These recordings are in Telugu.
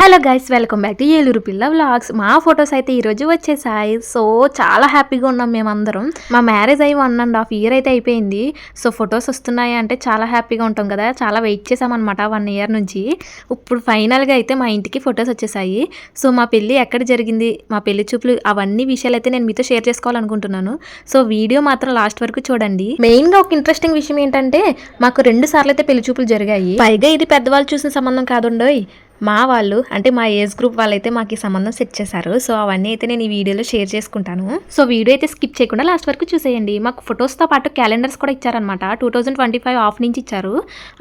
Hello guys welcome back to Eluru పిల్ల వ్లాగ్స్ మా ఫొటోస్ అయితే ఈరోజు వచ్చేసాయి. సో చాలా హ్యాపీగా ఉన్నాం మేమందరం. మా మ్యారేజ్ అయ్యి వన్ అండ్ హాఫ్ ఇయర్ అయితే అయిపోయింది. సో ఫొటోస్ వస్తున్నాయి అంటే చాలా హ్యాపీగా ఉంటాం కదా. చాలా వెయిట్ చేసామన్నమాట వన్ ఇయర్ నుంచి. ఇప్పుడు ఫైనల్గా అయితే మా ఇంటికి ఫొటోస్ వచ్చేసాయి. సో మా పెళ్ళి ఎక్కడ జరిగింది? మా పెళ్ళి చూపులు అవన్నీ విషయాలు అయితే నేను మీతో షేర్ చేసుకోవాలనుకుంటున్నాను. సో వీడియో మాత్రం లాస్ట్ వరకు చూడండి. మెయిన్గా ఒక ఇంట్రెస్టింగ్ విషయం ఏంటంటే మాకు రెండు సార్లు అయితే పెళ్ళి చూపులు జరిగాయి. పైగా ఇది పెద్దవాళ్ళు చూసిన సంబంధం కాదుండోయ్. మా వాళ్ళు అంటే మా ఏజ్ గ్రూప్ వాళ్ళైతే మాకు ఈ సంబంధం సెట్ చేశారు. సో అవన్నీ అయితే నేను ఈ వీడియోలో షేర్ చేసుకుంటాను. సో వీడియో అయితే స్కిప్ చేయకుండా లాస్ట్ వరకు చూసేయండి. మాకు ఫొటోస్తో పాటు క్యాలెండర్స్ కూడా ఇచ్చారనమాట two thousand twenty five of నుంచి ఇచ్చారు.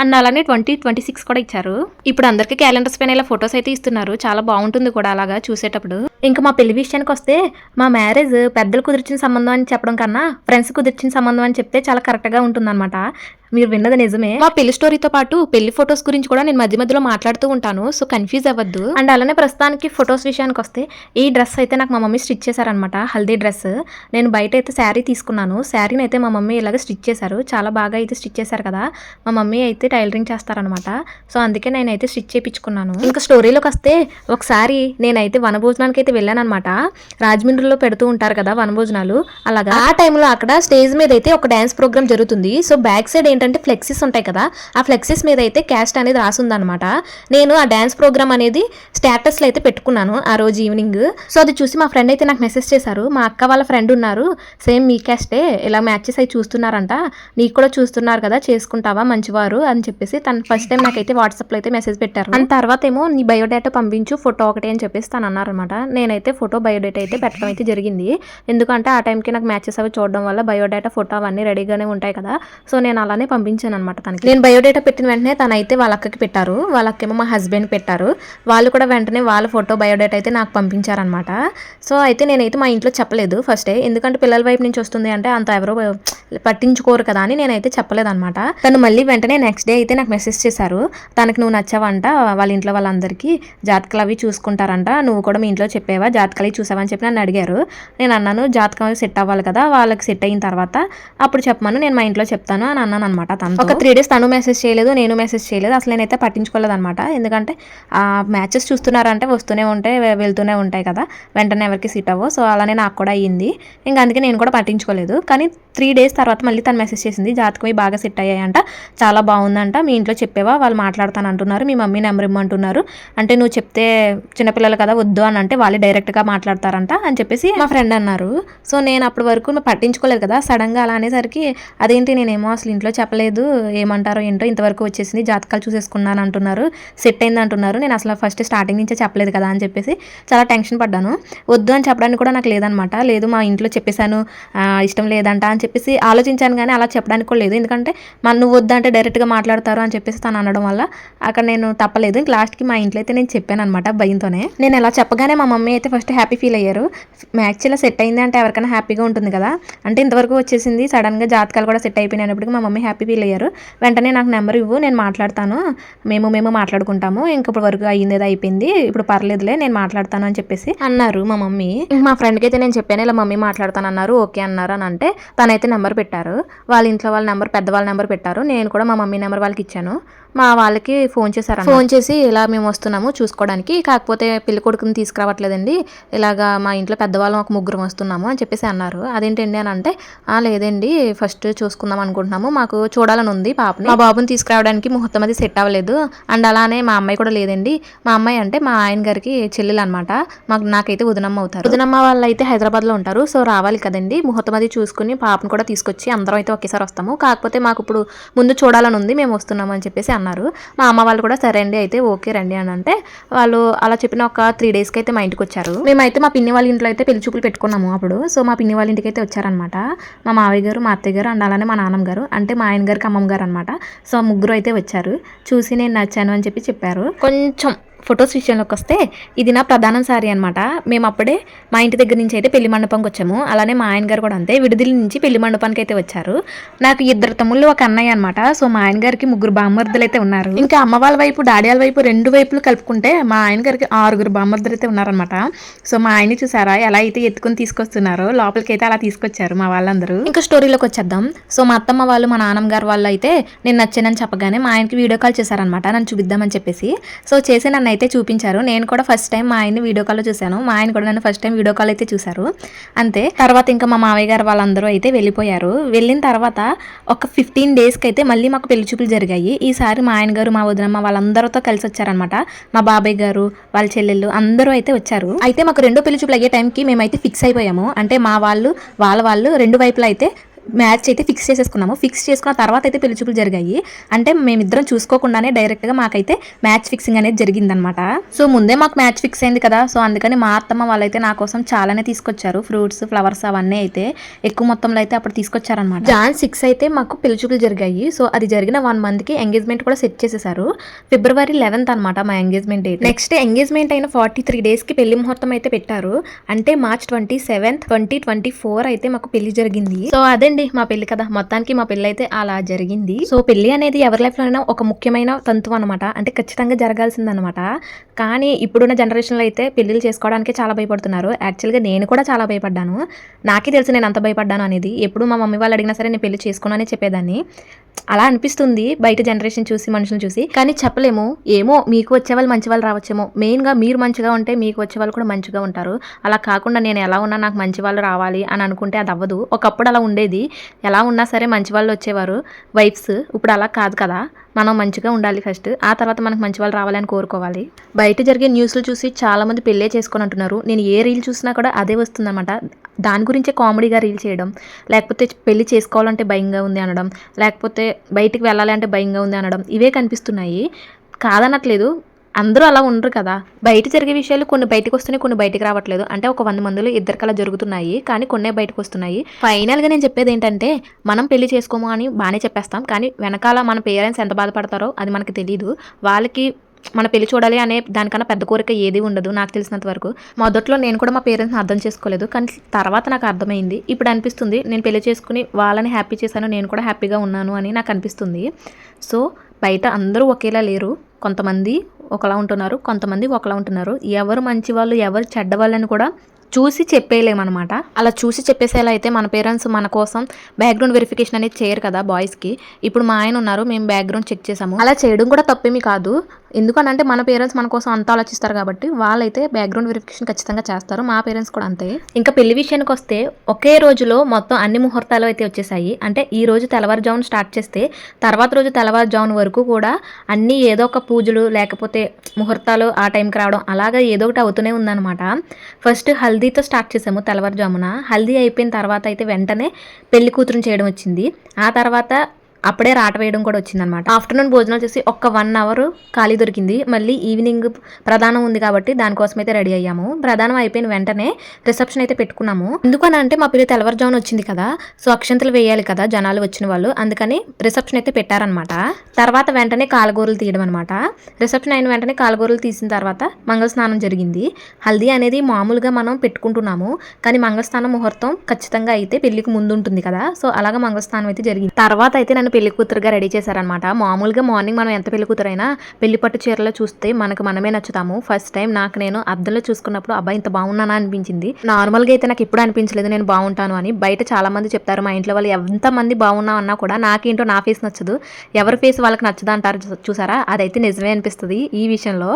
అండ్ అలానే ట్వంటీ ట్వంటీ సిక్స్ కూడా ఇచ్చారు. ఇప్పుడు అందరికీ క్యాలెండర్స్ పైన ఇలా ఫొటోస్ అయితే ఇస్తున్నారు. చాలా బాగుంటుంది కూడా అలాగా చూసేటప్పుడు. ఇంకా మా పెళ్ళి విషయానికి వస్తే మా మ్యారేజ్ పెద్దలు కుదిర్చిన సంబంధం అని చెప్పడం కన్నా ఫ్రెండ్స్ కుదిర్చిన సంబంధం అని చెప్తే చాలా కరెక్ట్గా ఉంటుందన్నమాట. మీరు విన్నది నిజమే. మా పెళ్ళి స్టోరీతో పాటు పెళ్ళి ఫొటోస్ గురించి కూడా నేను మధ్య మధ్యలో మాట్లాడుతూ ఉంటాను సో కన్ఫ్యూజ్ అవ్వద్దు. అండ్ అలానే ప్రస్తుతానికి ఫొటోస్ విషయానికి వస్తే ఈ డ్రెస్ అయితే నాకు మా మమ్మీ స్టిచ్ చేశారనమాట హల్దీ డ్రెస్. నేను బయట అయితే శారీ తీసుకున్నాను శారీని అయితే మా మమ్మీ ఇలాగ స్టిచ్ చేశారు చాలా బాగా అయితే స్టిచ్ చేశారు కదా. మా మమ్మీ అయితే టైలరింగ్ చేస్తారనమాట సో అందుకే నేనైతే స్టిచ్ చేయించుకున్నాను. ఇంకా స్టోరీలోకి వస్తే ఒకసారి నేనైతే వనభోజనానికి అయితే వెళ్ళాను అనమాట రాజమండ్రిలో పెడుతూ ఉంటారు కదా వనభోజనాలు అలాగా. ఆ టైంలో అక్కడ స్టేజ్ మీద అయితే ఒక డ్యాన్స్ ప్రోగ్రామ్ జరుగుతుంది సో బ్యాక్ సైడ్ ఏంటంటే ఫ్లెక్సీస్ ఉంటాయి కదా ఆ ఫ్లెక్సీస్ మీద అయితే క్యాస్ట్ అనేది రాసుందనమాట నేను ఆ డ్యాన్స్ ప్రోగ్రామ్ అనేది స్టేటస్లో అయితే పెట్టుకున్నాను ఆ రోజు ఈవినింగ్. సో అది చూసి మా ఫ్రెండ్ అయితే నాకు మెసేజ్ చేశారు మా అక్క వాళ్ళ ఫ్రెండ్ ఉన్నారు సేమ్ మీ క్యాస్టే ఇలా మ్యాచెస్ అయి చూస్తున్నారంట నీకు కూడా చూస్తున్నారు కదా చేసుకుంటావా మంచివారు అని చెప్పేసి తను ఫస్ట్ టైం నాకైతే వాట్సాప్లో అయితే మెసేజ్ పెట్టారు. అండ్ తర్వాత ఏమో నీ బయోడేటా పంపించు ఫోటో ఒకటి అని చెప్పేసి తను అన్నారనమాట నేనైతే ఫోటో బయోడేటా అయితే పెట్టడం అయితే జరిగింది. ఎందుకంటే ఆ టైంకి నాకు మ్యాచెస్ అవి చూడడం వల్ల బయోడేటా ఫోటో అవన్నీ రెడీగానే ఉంటాయి కదా. సో నేను అలానే పంపించాను అనమాట తనకి. నేను బయోడేటా పెట్టిన వెంటనే తనైతే వాళ్ళ అక్కకి పెట్టారు. వాళ్ళ అక్కేమో మా హస్బెండ్ పెట్టారు. వాళ్ళు కూడా వెంటనే వాళ్ళ ఫోటో బయోడేటా అయితే నాకు పంపించారనమాట సో అయితే నేనైతే మా ఇంట్లో చెప్పలేదు ఫస్టే. ఎందుకంటే పిల్లల వైపు నుంచి వస్తుంది అంటే అంత ఎవరో పట్టించుకోరు కదా అని నేనైతే చెప్పలేదు అనమాట తను మళ్ళీ వెంటనే నెక్స్ట్ డే అయితే నాకు మెసేజ్ చేశారు. తనకి నువ్వు నచ్చావంట వాళ్ళ ఇంట్లో వాళ్ళందరికీ జాతకాలు అవి చూసుకుంటారంట. నువ్వు కూడా మీ ఇంట్లో చెప్పేవా? జాతకాలు అవి చూసావా అని చెప్పి నన్ను అడిగారు. నేను అన్నాను జాతకం సెట్ అవ్వాలి కదా వాళ్ళకి సెట్ అయిన తర్వాత అప్పుడు చెప్పమను నేను మా ఇంట్లో చెప్తాను అని అన్నాను అనమాట తను ఒక త్రీ డేస్ తను మెసేజ్ చేయలేదు నేను మెసేజ్ చేయలేదు. అసలు నేనైతే పట్టించుకోలేదు అనమాట ఎందుకంటే ఆ మ్యాచెస్ చూస్తున్నారంటే వస్తూనే ఉంటాయి వెళ్తూనే ఉంటాయి కదా. వెంటనే ఎవరికి సిట్ అవ్వో సో అలానే నాకు కూడా అయ్యింది. ఇంకా అందుకే నేను కూడా పట్టించుకోలేదు. కానీ త్రీ డేస్ తర్వాత మళ్ళీ తను మెసేజ్ చేసింది జాతకం బాగా సెట్ అయ్యాయంట. చాలా బాగుందంట. మీ ఇంట్లో చెప్పేవా? వాళ్ళు మాట్లాడతాను అంటున్నారు. మీ మమ్మీ నెంబర్ ఇమ్మంటున్నారు. అంటే నువ్వు చెప్తే చిన్నపిల్లలు కదా వద్దు అని అంటే వాళ్ళే డైరెక్ట్గా మాట్లాడతారంట అని చెప్పేసి మా ఫ్రెండ్ అన్నారు. సో నేను అప్పటి వరకు పట్టించుకోలేదు కదా. సడన్గా అలా అనేసరికి అదేంటి? నేనేమో అసలు ఇంట్లో చెప్పలేదు ఏమంటారో ఏంటో ఇంతవరకు వచ్చేసింది జాతకాలు చూసేసుకున్నాను అంటున్నారు సెట్ అయింది అంటున్నారు నేను అసలు ఫస్ట్ స్టార్టింగ్ నుంచే చెప్పలేదు కదా అని చెప్పేసి చాలా టెన్షన్ పడ్డాను. వద్దు అని చెప్పడానికి కూడా నాకు లేదనమాట. లేదు మా ఇంట్లో చెప్పేశాను ఇష్టం లేదంట అని చెప్పేసి ఆలోచించాను కానీ అలా చెప్పడానికి కూడా లేదు. ఎందుకంటే మన నువ్వు వద్దంటే డైరెక్ట్గా మాట్లాడతారు అని చెప్పేసి తను అనడం వల్ల అక్కడ నేను తప్పలేదు. ఇంక లాస్ట్కి మా ఇంట్లో అయితే నేను చెప్పాను అనమాట భయంతోనే. నేను ఎలా చెప్పగానే మా మమ్మీ అయితే ఫస్ట్ హ్యాపీ ఫీల్ అయ్యారు. మ్యాచ్ సెట్ అయింది అంటే ఎవరికైనా హ్యాపీగా ఉంటుంది కదా. అంటే ఇంతవరకు వచ్చేసింది సడన్గా జాతకాలు కూడా సెట్ అయిపోయినప్పటికీ మా మమ్మీ హ్యాపీ ఫీల్ అయ్యారు. వెంటనే నాకు నెంబర్ ఇవ్వు నేను మాట్లాడతాను. మేము మేము మాట్లాడుకుంటాము. ఇంక ఇప్పుడు వరకు అయ్యింది ఏదో అయిపోయింది. ఇప్పుడు పర్లేదులే నేను మాట్లాడతాను అని చెప్పేసి అన్నారు మా మమ్మీ. మా ఫ్రెండ్కి అయితే నేను చెప్పాను ఇలా మమ్మీ మాట్లాడతాను అన్నారు. ఓకే అన్నారు అని అంటే తనైతే నెంబర్ పెట్టారు. వాళ్ళ ఇంట్లో వాళ్ళ నెంబర్ పెద్దవాళ్ళ నెంబర్ పెట్టారు. నేను కూడా మా మమ్మీ నెంబర్ వాళ్ళకి ఇచ్చాను. మా వాళ్ళకి ఫోన్ చేశారు ఫోన్ చేసి ఇలా మేము వస్తున్నాము చూసుకోవడానికి కాకపోతే పెళ్ళి కొడుకుని తీసుకురావట్లేదండి. ఇలాగా మా ఇంట్లో పెద్దవాళ్ళం ఒక ముగ్గురు వస్తున్నాము అని చెప్పేసి అన్నారు. అదేంటండి అని అంటే "ఆ, లేదండి ఫస్ట్ చూసుకుందాం అనుకుంటున్నాము. మాకు చూడాలని ఉంది పాపని. మా బాబుని తీసుకురావడానికి ముహూర్తం అది సెట్ అవ్వలేదు. అండ్ అలానే మా అమ్మాయి కూడా లేదండి. మా అమ్మాయి అంటే మా ఆయన గారికి చెల్లెలు అనమాట మాకు నాకైతే ఉదనమ్మ అవుతారు. ఉదనమ్మ వాళ్ళు అయితే హైదరాబాద్లో ఉంటారు. సో రావాలి కదండి. ముహూర్తం అది చూసుకుని పాపను కూడా తీసుకొచ్చి అందరం అయితే ఒకేసారి వస్తాము. కాకపోతే మాకు ఇప్పుడు ముందు చూడాలని ఉంది. మేము వస్తున్నాము అని చెప్పేసి అన్నారు. మా అమ్మ వాళ్ళు కూడా సరే అండి అయితే ఓకే రండి అని అంటే వాళ్ళు అలా చెప్పిన ఒక త్రీ డేస్కి అయితే మా ఇంటికి వచ్చారు. మేమైతే మా పిన్ని వాళ్ళ ఇంట్లో అయితే పెళ్ళి చూపులు పెట్టుకున్నాము అప్పుడు. సో మా పిన్ని వాళ్ళ ఇంటికి అయితే వచ్చారనమాట మా మావయ్య గారు మా అత్తయ్య గారు అండ్ అలానే మా నాన్నమ్మ గారు అంటే మా ఆయన గారికి అమ్మమ్మ గారు అనమాట సో ముగ్గురు అయితే వచ్చారు. చూసి నేను నచ్చాను అని చెప్పి చెప్పారు. కొంచెం ఫొటోస్ విషయంలోకి వస్తే ఇది నా ప్రధాన సారీ అనమాట మేము అప్పుడే మా ఇంటి దగ్గర నుంచి అయితే పెళ్ళి మండపంకి వచ్చాము. అలానే మా ఆయన గారు కూడా అంతే విడుదల నుంచి పెళ్ళి మండపానికి అయితే వచ్చారు. నాకు ఇద్దరు తమ్ముళ్ళు ఒక అన్నయ్య అనమాట సో మా ఆయన గారికి ముగ్గురు బామ్మర్దులు అయితే ఉన్నారు. ఇంకా అమ్మ వాళ్ళ వైపు డాడీ వాళ్ళ వైపు రెండు వైపులు కలుపుకుంటే మా ఆయన గారికి ఆరుగురు బామ్మర్దులు అయితే ఉన్నారనమాట సో మా ఆయన చూసారా? ఎలా అయితే ఎత్తుకుని తీసుకొస్తున్నారో లోపలికి అయితే అలా తీసుకొచ్చారు మా వాళ్ళందరూ. ఇంకా స్టోరీలోకి వచ్చేద్దాం. సో మా అత్తమ్మ వాళ్ళు మా నాన్నమ్మ గారు వాళ్ళు అయితే నేను నచ్చానని చెప్పగానే మా ఆయనకి వీడియో కాల్ చేశారనమాట నన్ను చూపిద్దామని చెప్పేసి. సో చేసి నన్ను అయితే చూపించారు. నేను కూడా ఫస్ట్ టైం మా ఆయన్ని వీడియో కాల్లో చూశాను. మా ఆయన కూడా నన్ను ఫస్ట్ టైం వీడియో కాల్ అయితే చూశారు. అంతే. తర్వాత ఇంకా మా మావయ్య గారు వాళ్ళందరూ అయితే వెళ్ళిపోయారు. వెళ్ళిన తర్వాత ఒక ఫిఫ్టీన్ డేస్కి అయితే మళ్ళీ మాకు పెళ్ళి చూపులు జరిగాయి. ఈసారి మా ఆయన గారు మా వదినమ్మ వాళ్ళందరితో కలిసి వచ్చారనమాట మా బాబాయ్ గారు వాళ్ళ చెల్లెళ్ళు అందరూ అయితే వచ్చారు. అయితే మాకు రెండో పెళ్ళి చూపులు అయ్యే టైంకి మేమైతే ఫిక్స్ అయిపోయాము. అంటే మా వాళ్ళు వాళ్ళ వాళ్ళు రెండు వైపులా అయితే మ్యాచ్ అయితే ఫిక్స్ చేసేసుకున్నాము. ఫిక్స్ చేసుకున్న తర్వాత అయితే పెళ్ళి చూపులు జరిగాయి. అంటే మేమిద్దరం చూసుకోకుండానే డైరెక్ట్గా మాకైతే మ్యాచ్ ఫిక్సింగ్ అనేది జరిగిందనమాట సో ముందే మాకు మ్యాచ్ ఫిక్స్ అయింది కదా. సో అందుకని మా అత్తమ్మ వాళ్ళైతే నా కోసం చాలానే తీసుకొచ్చారు. ఫ్రూట్స్ ఫ్లవర్స్ అవన్నీ అయితే ఎక్కువ మొత్తంలో అయితే అప్పుడు తీసుకొచ్చారనమాట జాన్ సిక్స్ అయితే మాకు పెళ్ళి చూపులు జరిగాయి. సో అది జరిగిన వన్ మంత్కి ఎంగేజ్మెంట్ కూడా సెట్ చేసేసారు. ఫిబ్రవరి లెవెన్త్ అనమాట మా ఎంగేజ్మెంట్ డేట్. నెక్స్ట్ ఎంగేజ్మెంట్ అయిన ఫార్టీ త్రీ డేస్కి పెళ్ళి ముహూర్తం అయితే పెట్టారు. అంటే March twenty seventh twenty twenty four అయితే మాకు పెళ్ళి జరిగింది. సో అదండి మా పెళ్ళి కదా. మొత్తానికి మా పెళ్ళి అయితే అలా జరిగింది. సో పెళ్ళి అనేది ఎవరి లైఫ్ లోనైనా ఒక ముఖ్యమైన తంతు అనమాట అంటే ఖచ్చితంగా జరగాల్సిందనమాట కానీ ఇప్పుడున్న జనరేషన్లో అయితే పెళ్ళిళ్ళు చేసుకోవడానికి చాలా భయపడుతున్నారు. యాక్చువల్గా నేను కూడా చాలా భయపడ్డాను. నాకే తెలుసు నేను అంత భయపడ్డాను అనేది. ఎప్పుడు మా మమ్మీ వాళ్ళు అడిగినా సరే నేను పెళ్ళి చేసుకోను అని చెప్పేదాన్ని. అలా అనిపిస్తుంది బయట జనరేషన్ చూసి మనుషులు చూసి. కానీ చెప్పలేము. ఏమో మీకు వచ్చే వాళ్ళు మంచి వాళ్ళు రావచ్చేమో. మెయిన్గా మీరు మంచిగా ఉంటే మీకు వచ్చే వాళ్ళు కూడా మంచిగా ఉంటారు. అలా కాకుండా నేను ఎలా ఉన్నా నాకు మంచి వాళ్ళు రావాలి అని అనుకుంటే అది అవ్వదు. ఒకప్పుడు అలా ఉండేది. ఎలా ఉన్నా సరే మంచి వాళ్ళు వచ్చేవారు. వైఫ్స్ ఇప్పుడు అలా కాదు కదా. మనం మంచిగా ఉండాలి ఫస్ట్. ఆ తర్వాత మనకు మంచి వాళ్ళు రావాలని కోరుకోవాలి. బయట జరిగే న్యూస్లు చూసి చాలా మంది పెళ్ళే చేసుకొని అంటున్నారు నేను ఏ రీల్ చూసినా కూడా అదే వస్తుందన్నమాట. దాని గురించే కామెడీగా రీల్ చేయడం. లేకపోతే పెళ్ళి చేసుకోవాలంటే భయంగా ఉంది అనడం. లేకపోతే బయటికి వెళ్ళాలంటే భయంగా ఉంది అనడం ఇవే కనిపిస్తున్నాయి. కాదనట్లేదు. అందరూ అలా ఉండరు కదా. బయట జరిగే విషయాలు కొన్ని బయటకు వస్తున్నాయి కొన్ని బయటకు రావట్లేదు. అంటే ఒక వంద మందిలో ఇద్దరికి అలా జరుగుతున్నాయి కానీ కొన్నే బయటకు వస్తున్నాయి. ఫైనల్గా నేను చెప్పేది ఏంటంటే మనం పెళ్ళి చేసుకోము అని బాగానే చెప్పేస్తాం. కానీ వెనకాల మన పేరెంట్స్ ఎంత బాధపడతారో అది మనకు తెలియదు వాళ్ళకి మన పెళ్ళి చూడాలి అనే దానికన్నా పెద్ద కోరిక ఏది ఉండదు నాకు తెలిసినంత వరకు. మొదట్లో నేను కూడా మా పేరెంట్స్ని అర్థం చేసుకోలేదు. కానీ తర్వాత నాకు అర్థమైంది. ఇప్పుడు అనిపిస్తుంది నేను పెళ్ళి చేసుకుని వాళ్ళని హ్యాపీ చేశాను నేను కూడా హ్యాపీగా ఉన్నాను అని నాకు అనిపిస్తుంది. సో బయట అందరూ ఒకేలా లేరు. కొంతమంది ఒకలా ఉంటున్నారు కొంతమంది ఒకలా ఉంటున్నారు. ఎవరు మంచి వాళ్ళు ఎవరు చెడ్డవాళ్ళని కూడా చూసి చెప్పేయలేమన్నమాట. అలా చూసి చెప్పేసేలా అయితే మన పేరెంట్స్ మన కోసం బ్యాక్గ్రౌండ్ వెరిఫికేషన్ అనేది చేయరు కదా బాయ్స్కి. ఇప్పుడు మా ఆయన ఉన్నారు మేము బ్యాక్గ్రౌండ్ చెక్ చేసాము అలా చేయడం కూడా తప్పేమీ కాదు. ఎందుకనంటే మన పేరెంట్స్ మన కోసం అంత ఆలోచిస్తారు కాబట్టి వాళ్ళైతే బ్యాక్గ్రౌండ్ వెరిఫికేషన్ ఖచ్చితంగా చేస్తారు. మా పేరెంట్స్ కూడా అంతే. ఇంకా పెళ్ళి విషయానికి వస్తే ఒకే రోజులో మొత్తం అన్ని ముహూర్తాలు అయితే వచ్చేసాయి. అంటే ఈ రోజు తెల్లవారుజామున స్టార్ట్ చేస్తే తర్వాత రోజు తెల్లవారుజామున వరకు కూడా అన్ని ఏదో ఒక పూజలు లేకపోతే ముహూర్తాలు ఆ టైంకి రావడం అలాగా ఏదో ఒకటి అవుతూనే ఉందన్నమాట. ఫస్ట్ హల్దీతో స్టార్ట్ చేసాము తెల్లవారుజామున. హల్దీ అయిపోయిన తర్వాత అయితే వెంటనే పెళ్ళి కూతురుని చేయడం వచ్చింది. ఆ తర్వాత అప్పుడే రాట వేయడం కూడా వచ్చిందనమాట ఆఫ్టర్నూన్ భోజనాలు చేసి ఒక్క వన్ అవర్ ఖాళీ దొరికింది. మళ్ళీ ఈవినింగ్ ప్రధానం ఉంది కాబట్టి దానికోసం అయితే రెడీ అయ్యాము. ప్రధానం అయిపోయిన వెంటనే రిసెప్షన్ అయితే పెట్టుకున్నాము. ఎందుకని అంటే మా పిల్లలు తెల్లవారుజామున వచ్చింది కదా సో అక్షంతలు వేయాలి కదా జనాలు వచ్చిన వాళ్ళు. అందుకని రిసెప్షన్ అయితే పెట్టారనమాట తర్వాత వెంటనే కాలగూరలు తీయడం అనమాట రిసెప్షన్ అయిన వెంటనే కాలగూరలు తీసిన తర్వాత మంగళ స్నానం జరిగింది. హల్దీ అనేది మామూలుగా మనం పెట్టుకుంటున్నాము కానీ మంగళస్నానం ముహూర్తం ఖచ్చితంగా అయితే పెళ్ళికి ముందు ఉంటుంది కదా. సో అలాగా మంగళస్నానం అయితే జరిగింది. తర్వాత అయితే నన్ను పెళ్ళి కూతురుగా రెడీ చేశారనమాట మామూలుగా మార్నింగ్ మనం ఎంత పెళ్ళి కూతురైనా పెళ్ళి పట్టు చీరలో చూస్తే మనకు మనమే నచ్చుతాము. ఫస్ట్ టైం నాకు నేను అద్దంలో చూసుకున్నప్పుడు అబ్బాయి ఇంత బాగున్నానా? అనిపించింది. నార్మల్గా అయితే నాకు ఎప్పుడు అనిపించలేదు నేను బాగుంటాను అని. బయట చాలా మంది చెప్తారు మా ఇంట్లో వాళ్ళు ఎంతమంది బాగున్నావు అన్నా కూడా నాకేంటో నా ఫేస్ నచ్చదు. ఎవరి ఫేస్ వాళ్ళకి నచ్చదు? అంటారు చూసారా? అదైతే నిజమే అనిపిస్తుంది ఈ విషయంలో.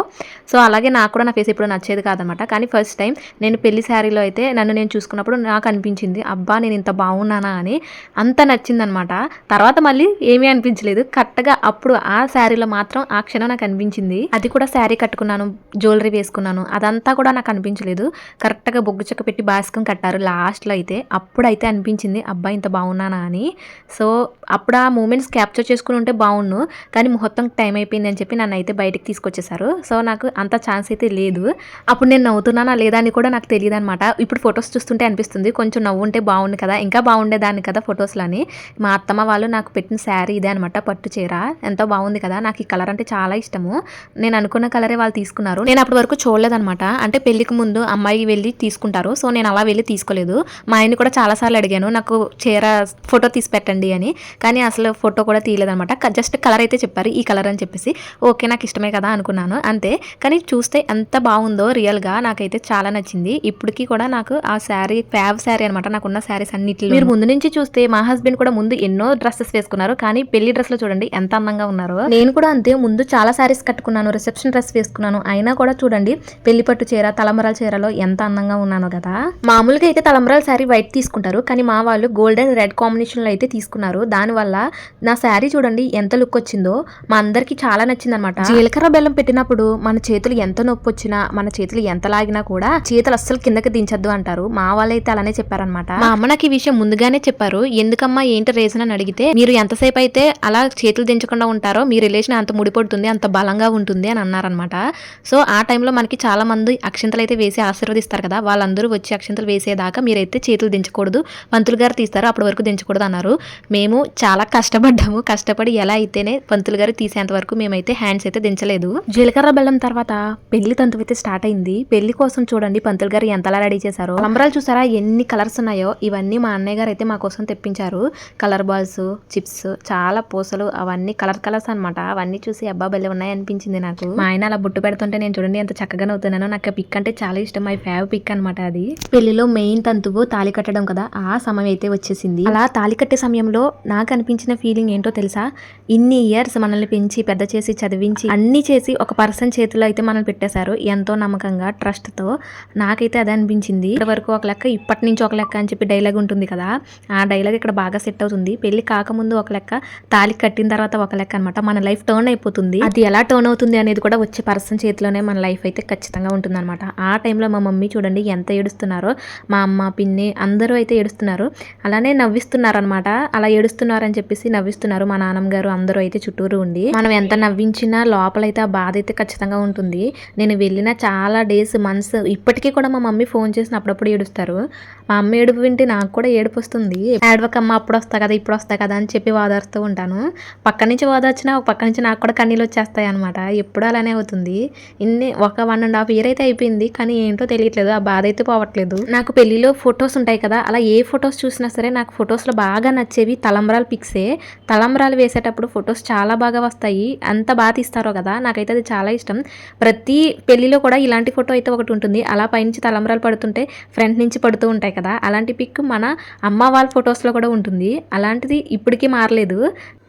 సో అలాగే నాకు కూడా నా ఫేస్ ఎప్పుడు నచ్చేది కాదనమాట కానీ ఫస్ట్ టైం నేను పెళ్ళి శారీలో అయితే నన్ను నేను చూసుకున్నప్పుడు నాకు అనిపించింది అబ్బా నేను ఇంత బాగున్నానా? అని. అంత నచ్చిందనమాట తర్వాత మళ్ళీ ఏమీ అనిపించలేదు. కరెక్ట్గా అప్పుడు ఆ శారీలో మాత్రం ఆ క్షణం నాకు అనిపించింది. అది కూడా శారీ కట్టుకున్నాను జ్యువెలరీ వేసుకున్నాను. అదంతా కూడా నాకు అనిపించలేదు. కరెక్ట్గా బొగ్గు చెక్క పెట్టి బాస్కం కట్టారు లాస్ట్లో అయితే. అప్పుడైతే అనిపించింది అబ్బాయి ఇంత బాగున్నానా అని. సో అప్పుడు ఆ మూమెంట్స్ క్యాప్చర్ చేసుకుని ఉంటే బాగుండు. కానీ ముహూర్తం టైం అయిపోయింది అని చెప్పి నన్ను అయితే బయటకు తీసుకొచ్చేసారు. సో నాకు అంత ఛాన్స్ అయితే లేదు. అప్పుడు నేను నవ్వుతున్నానా లేదా అని కూడా నాకు తెలియదు అనమాట ఇప్పుడు ఫొటోస్ చూస్తుంటే అనిపిస్తుంది కొంచెం నవ్వుంటే బాగుండు కదా ఇంకా బాగుండేదాన్ని కదా ఫొటోస్లో అని మా అత్తమ్మ వాళ్ళు నాకు పెట్టిన శారీ ఇదే అనమాట పట్టు చీర. ఎంతో బాగుంది కదా నాకు ఈ కలర్ అంటే చాలా ఇష్టము. నేను అనుకున్న కలరే వాళ్ళు తీసుకున్నారు. నేను అప్పటి వరకు చూడలేదనమాట అంటే పెళ్ళికి ముందు అమ్మాయి వెళ్ళి తీసుకుంటారు. సో నేను అలా వెళ్ళి తీసుకోలేదు. మా ఆయన్ని కూడా చాలాసార్లు అడిగాను నాకు చీర ఫోటో తీసి పెట్టండి అని. కానీ అసలు ఫోటో కూడా తీయలేదనమాట జస్ట్ కలర్ అయితే చెప్పారు ఈ కలర్ అని చెప్పేసి. ఓకే నాకు ఇష్టమే కదా అనుకున్నాను అంతే. కానీ చూస్తే ఎంత బాగుందో రియల్గా నాకైతే చాలా నచ్చింది. ఇప్పటికీ కూడా నాకు ఆ శారీ ఫ్యావ్ శారీ అనమాట నాకున్న శారీస్ అన్నిటిలో మీరు ముందు నుంచి చూస్తే మా హస్బెండ్ కూడా ముందు ఎన్నో డ్రెస్సెస్ వేసుకున్నారు. ఉన్నారు. కానీ పెళ్ళి డ్రెస్లో చూడండి ఎంత అందంగా ఉన్నారు. నేను కూడా అంతే. ముందు చాలా సారీస్ కట్టుకున్నాను రిసెప్షన్ డ్రెస్ వేసుకున్నాను. అయినా కూడా చూడండి పెళ్ళి పట్టు చీర తలంబరాల చీరలో ఎంత అందంగా ఉన్నాను కదా. మామూలుగా అయితే తలంబరాల శారీ వైట్ తీసుకుంటారు. కానీ మా వాళ్ళు గోల్డ్ అండ్ రెడ్ కాంబినేషన్లో అయితే తీసుకున్నారు. దానివల్ల నా శారీ చూడండి ఎంత లుక్ వచ్చిందో మా అందరికి చాలా నచ్చింది అనమాట జీలకర్ర బెల్లం పెట్టినప్పుడు మన చేతులు ఎంత నొప్పి వచ్చినా మన చేతులు ఎంత లాగినా కూడా చేతులు అస్సలు కిందకి దించద్దు అంటారు. మా వాళ్ళు అయితే అలానే చెప్పారనమాట మా అమ్మ నాకు ఈ విషయం ముందుగానే చెప్పారు. ఎందుకమ్మా ఏంటి రీజన్ అని అడిగితే మీరు ఎంతసేపు అయితే అలా చేతులు దించకుండా ఉంటారో మీ రిలేషన్ అంత ముడిపడుతుంది అంత బలంగా ఉంటుంది అని అన్నారనమాట సో ఆ టైంలో మనకి చాలా మంది అక్షింతలు అయితే వేసి ఆశీర్వదిస్తారు కదా. వాళ్ళందరూ వచ్చి అక్షింతలు వేసేదాకా మీరైతే చేతులు దించకూడదు పంతులు గారు తీస్తారు అప్పటి వరకు దించకూడదు అన్నారు. మేము చాలా కష్టపడ్డాము. కష్టపడి ఎలా అయితేనే పంతులు గారు తీసేంత వరకు మేమైతే హ్యాండ్స్ అయితే దించలేదు. జీలకర్ర బెల్లం తర్వాత పెళ్ళి తంతు అయితే స్టార్ట్ అయింది. పెళ్ళి కోసం చూడండి పంతులు గారు ఎంతలా రెడీ చేశారో. లంబరాలు చూసారా? ఎన్ని కలర్స్ ఉన్నాయో? ఇవన్నీ మా అన్నయ్య గారు అయితే మా కోసం తెప్పించారు. కలర్ బాల్స్ చిప్స్ చాలా పూసలు అవన్నీ కలర్ కలర్స్ అన్నమాట. అవన్నీ చూసి అబ్బా బెల్లం ఉన్నాయి అనిపించింది నాకు. మా ఆయన అలా బుట్టు పెడుతుంటే నేను చూడండి ఎంత చక్కగా నవ్వుతున్నానో. నాకు ఆ పిక్ అంటే చాలా ఇష్టం. మై ఫేవ్ పిక్ అనమాట అది. పెళ్ళిలో మెయిన్ తంతువు తాళి కట్టడం కదా. ఆ సమయం అయితే వచ్చేసింది. అలా తాళి కట్టే సమయంలో నాకు అనిపించిన ఫీలింగ్ ఏంటో తెలుసా? ఇన్ని ఇయర్స్ మనల్ని పెంచి పెద్ద చేసి చదివించి అన్ని చేసి ఒక పర్సన్ చేతిలో అయితే మనల్ని పెట్టేశారు. ఎంతో నమ్మకంగా ట్రస్ట్తో. నాకైతే అదే అనిపించింది. ఇప్పటి వరకు ఒక లెక్క ఇప్పటి నుంచి ఒక లెక్క అని చెప్పి డైలాగ్ ఉంటుంది కదా. ఆ డైలాగ్ ఇక్కడ బాగా సెట్ అవుతుంది. పెళ్ళి కాకముందు ఒక లెక్క తాళి కట్టిన తర్వాత ఒక లెక్క అనమాట మన లైఫ్ టర్న్ అయిపోతుంది. అది ఎలా టర్న్ అవుతుంది అనేది కూడా వచ్చే పర్సన్ చేతిలోనే మన లైఫ్ అయితే ఖచ్చితంగా ఉంటుంది అనమాట ఆ టైంలో మా మమ్మీ చూడండి ఎంత ఏడుస్తున్నారో మా అమ్మ పిన్ని అందరూ అయితే ఏడుస్తున్నారు. అలానే నవ్విస్తున్నారు అనమాట అలా ఏడుస్తున్నారని చెప్పేసి నవ్విస్తున్నారు మా నాన్నమ్మ గారు అందరూ అయితే చుట్టూరు ఉండి. మనం ఎంత నవ్వించినా లోపలైతే ఆ బాధ అయితే ఖచ్చితంగా ఉంటుంది. నేను వెళ్ళిన చాలా డేస్ మంత్స్ ఇప్పటికీ కూడా మా మమ్మీ ఫోన్ చేసిన అప్పుడప్పుడు ఏడుస్తారు. మా అమ్మ ఏడుపు వింటే నాకు కూడా ఏడుపు వస్తుంది. ఏడవకమ్మ అప్పుడు వస్తా కదా ఇప్పుడు వస్తా కదా అని చెప్పి వాదారుస్తూ ఉంటాను. పక్క నుంచి వాదార్చినా ఒక పక్క నుంచి నాకు కూడా కన్నీళ్ళు వచ్చేస్తాయి అనమాట ఎప్పుడు అలానే అవుతుంది. ఇన్ని ఒక వన్ అండ్ హాఫ్ ఇయర్ అయితే అయిపోయింది కానీ ఏంటో తెలియట్లేదు. ఆ బాధ అయితే పోవట్లేదు. నాకు పెళ్ళిలో ఫొటోస్ ఉంటాయి కదా అలా ఏ ఫొటోస్ చూసినా సరే నాకు ఫొటోస్లో బాగా నచ్చేవి తలంబరాలు పిక్సే. తలంబరాలు వేసేటప్పుడు ఫొటోస్ చాలా బాగా వస్తాయి. అంత బాగా తీస్తారో కదా నాకైతే అది చాలా ఇష్టం. ప్రతి పెళ్ళిలో కూడా ఇలాంటి ఫోటో అయితే ఒకటి ఉంటుంది. అలా పైనుంచి తలంబరాలు పడుతుంటే ఫ్రంట్ నుంచి పడుతూ ఉంటాయి కదా. అలాంటి పిక్ మన అమ్మ వాళ్ళ ఫొటోస్లో కూడా ఉంటుంది. అలాంటిది ఇప్పటికీ మారలేదు.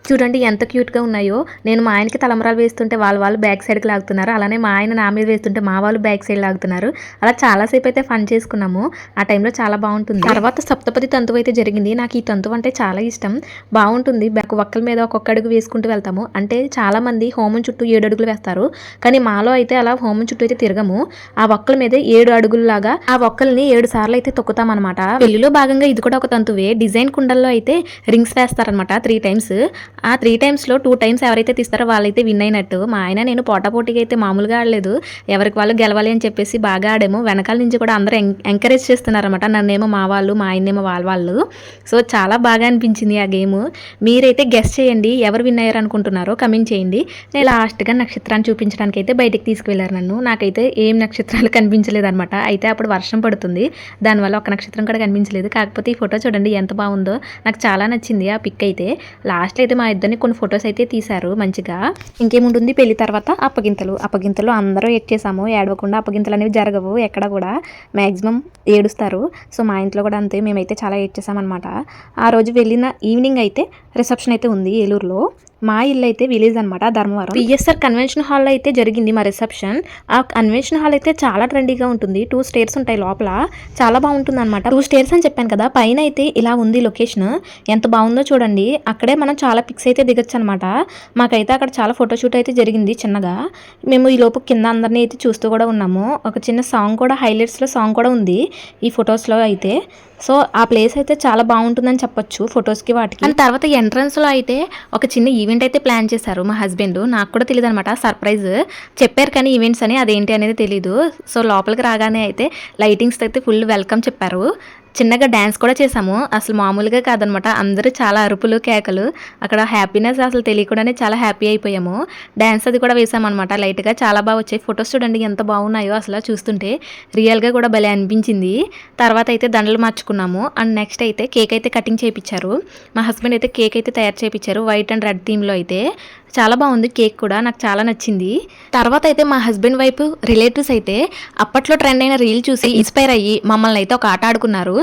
చూడండి ఎంత క్యూట్గా ఉన్నాయో. నేను మా ఆయనకి తలమరాలు వేస్తుంటే వాళ్ళ వాళ్ళు బ్యాక్ సైడ్కి లాగుతున్నారు. అలానే మా ఆయన నా మీద వేస్తుంటే మా వాళ్ళు బ్యాక్ సైడ్ లాగుతున్నారు. అలా చాలాసేపు అయితే ఫన్ చేసుకున్నాము. ఆ టైంలో చాలా బాగుంటుంది. తర్వాత సప్తపది తంతువు అయితే జరిగింది. నాకు ఈ తంతువు అంటే చాలా ఇష్టం. బాగుంటుంది. బ్యాక్ ఒక్కల మీద ఒక్కొక్క అడుగు వేసుకుంటూ వెళ్తాము. అంటే చాలామంది హోమం చుట్టూ ఏడు అడుగులు వేస్తారు. కానీ మాలో అయితే అలా హోమం చుట్టూ అయితే తిరగము. ఆ ఒక్కల మీద ఏడు అడుగుల్లాగా ఆ ఒక్కల్ని ఏడు సార్లు అయితే తొక్కుతాం అనమాట పెళ్ళిలో భాగంగా ఇది కూడా ఒక తంతువే. డిజైన్ కుండల్లో అయితే రింగ్స్ వేస్తారనమాట త్రీ టైమ్స్. ఆ త్రీ టైమ్స్లో టూ టైమ్స్ ఎవరైతే తీస్తారో వాళ్ళైతే విన్ అయినట్టు. మా ఆయన నేను పోటాపోటీగా అయితే మామూలుగా ఆడలేదు. ఎవరికి వాళ్ళు గెలవాలి అని చెప్పేసి బాగా ఆడాము. వెనకాల నుంచి కూడా అందరూ ఎం ఎంకరేజ్ చేస్తున్నారనమాట నన్నేమో మా వాళ్ళు మా ఆయన్నేమో వాళ్ళ వాళ్ళు. సో చాలా బాగా అనిపించింది ఆ గేమ్ మీరైతే గెస్ట్ చేయండి. ఎవరు విన్ అయ్యారు అనుకుంటున్నారో కమెంట్ చేయండి. నేను లాస్ట్గా నక్షత్రాన్ని చూపించడానికి అయితే బయటకు తీసుకువెళ్ళారు నన్ను. నాకైతే ఏం నక్షత్రాలు కనిపించలేదు అనమాట అయితే అప్పుడు వర్షం పడుతుంది. దానివల్ల ఒక నక్షత్రం కూడా కనిపించలేదు. కాకపోతే ఈ ఫోటో చూడండి ఎంత బాగుందో. నాకు చాలా నచ్చింది ఆ పిక్ అయితే. లాస్ట్ అయితే మా ఇద్దరిని కొన్ని ఫొటోస్ అయితే తీశారు మంచిగా. ఇంకేముంటుంది? పెళ్ళి తర్వాత అప్పగింతలు. అప్పగింతలు అందరూ ఎట్టేసాము ఏడవకుండా అప్పగింతలు అనేవి జరగవు ఎక్కడ కూడా. మ్యాక్సిమం ఏడుస్తారు. సో మా ఇంట్లో కూడా అంతే. మేమైతే చాలా ఏడ్చేసామన్నమాట ఆ రోజు వెళ్ళిన ఈవినింగ్ అయితే రిసెప్షన్ అయితే ఉంది ఏలూరులో. మా ఇల్లు అయితే విలేజ్ అనమాట ధర్మవరం. పిఎస్ఆర్ కన్వెన్షన్ హాల్లో అయితే జరిగింది మా రిసెప్షన్ ఆ కన్వెన్షన్ హాల్ అయితే చాలా ట్రెండీగా ఉంటుంది టూ స్టేర్స్ ఉంటాయి లోపల చాలా బాగుంటుంది అనమాట టూ స్టేర్స్ అని చెప్పాను కదా పైన అయితే ఇలా ఉంది లొకేషన్ ఎంత బాగుందో చూడండి అక్కడే మనం చాలా పిక్స్ అయితే దిగొచ్చు అనమాట మాకైతే అక్కడ చాలా ఫోటోషూట్ అయితే జరిగింది చిన్నగా. మేము ఈ లోపు కింద అందరినీ అయితే చూస్తూ కూడా ఉన్నాము. ఒక చిన్న సాంగ్ కూడా హైలైట్స్లో సాంగ్ కూడా ఉంది ఈ ఫొటోస్లో అయితే. సో ఆ ప్లేస్ అయితే చాలా బాగుంటుందని చెప్పొచ్చు ఫొటోస్కి వాటికి. అండ్ తర్వాత ఎంట్రన్స్లో అయితే ఒక చిన్న ఈవెంట్ అయితే ప్లాన్ చేశారు మా హస్బెండ్. నాకు కూడా తెలియదు అనమాట సర్ప్రైజ్. చెప్పారు కానీ ఈవెంట్స్ అని అదేంటి అనేది తెలీదు. సో లోపలికి రాగానే అయితే లైటింగ్స్ అయితే ఫుల్ వెల్కమ్ చెప్పారు. చిన్నగా డ్యాన్స్ కూడా చేసాము అసలు మామూలుగా కాదనమాట. అందరూ చాలా అరుపులు కేకలు. అక్కడ హ్యాపీనెస్ అసలు తెలియకుండానే చాలా హ్యాపీ అయిపోయాము. డ్యాన్స్ అది కూడా వేసామన్నమాట లైట్గా చాలా బాగా వచ్చాయి. ఫొటోస్ చూడండి ఎంత బాగున్నాయో అసలు చూస్తుంటే రియల్గా కూడా భలే అనిపించింది. తర్వాత అయితే దండలు మార్చుకున్నాము. అండ్ నెక్స్ట్ అయితే కేక్ అయితే కటింగ్ చేయించారు మా హస్బెండ్ అయితే కేక్ అయితే తయారు చేయించారు వైట్ అండ్ రెడ్ థీమ్లో అయితే. చాలా బాగుంది కేక్ కూడా నాకు చాలా నచ్చింది. తర్వాత అయితే మా హస్బెండ్ వైపు రిలేటివ్స్ అయితే అప్పట్లో ట్రెండ్ అయిన రీల్ చూసి ఇన్స్పైర్ అయ్యి మమ్మల్ని అయితే ఒక ఆట ఆడుకున్నారు.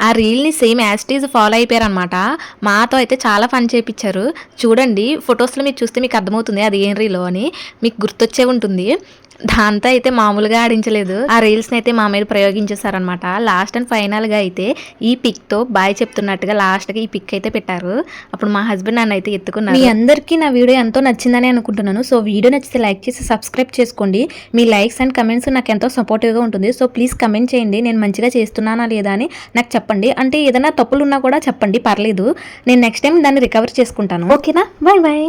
ఆ రీల్ని సేమ్ యాస్టీజ్ ఫాలో అయిపోయారు అనమాట మాతో అయితే చాలా ఫన్ చేయించారు చూడండి ఫొటోస్లో మీరు చూస్తే మీకు అర్థమవుతుంది అది ఏం రీలో అని. మీకు గుర్తొచ్చే ఉంటుంది. దాంతో అయితే మామూలుగా ఆడించలేదు. ఆ రీల్స్ని అయితే మా మీద ప్రయోగించేశారనమాట లాస్ట్ అండ్ ఫైనల్గా అయితే ఈ పిక్తో బాయ్ చెప్తున్నట్టుగా లాస్ట్గా ఈ పిక్ అయితే పెట్టారు. అప్పుడు మా హస్బెండ్ నన్ను అయితే ఎత్తుకున్నారు. మీ అందరికీ నా వీడియో ఎంతో నచ్చిందని అనుకుంటున్నాను. సో వీడియో నచ్చితే లైక్ చేసి సబ్స్క్రైబ్ చేసుకోండి. మీ లైక్స్ అండ్ కమెంట్స్ నాకు ఎంతో సపోర్టివ్గా ఉంటుంది. సో ప్లీజ్ కమెంట్ చేయండి. నేను మంచిగా చేస్తున్నానా లేదా అని నాకు చెప్పండి. అంటే ఏదైనా తప్పులు ఉన్నా కూడా చెప్పండి. పర్లేదు. నేను నెక్స్ట్ టైం దాన్ని రికవర్ చేసుకుంటాను. ఓకేనా బాయ్ బాయ్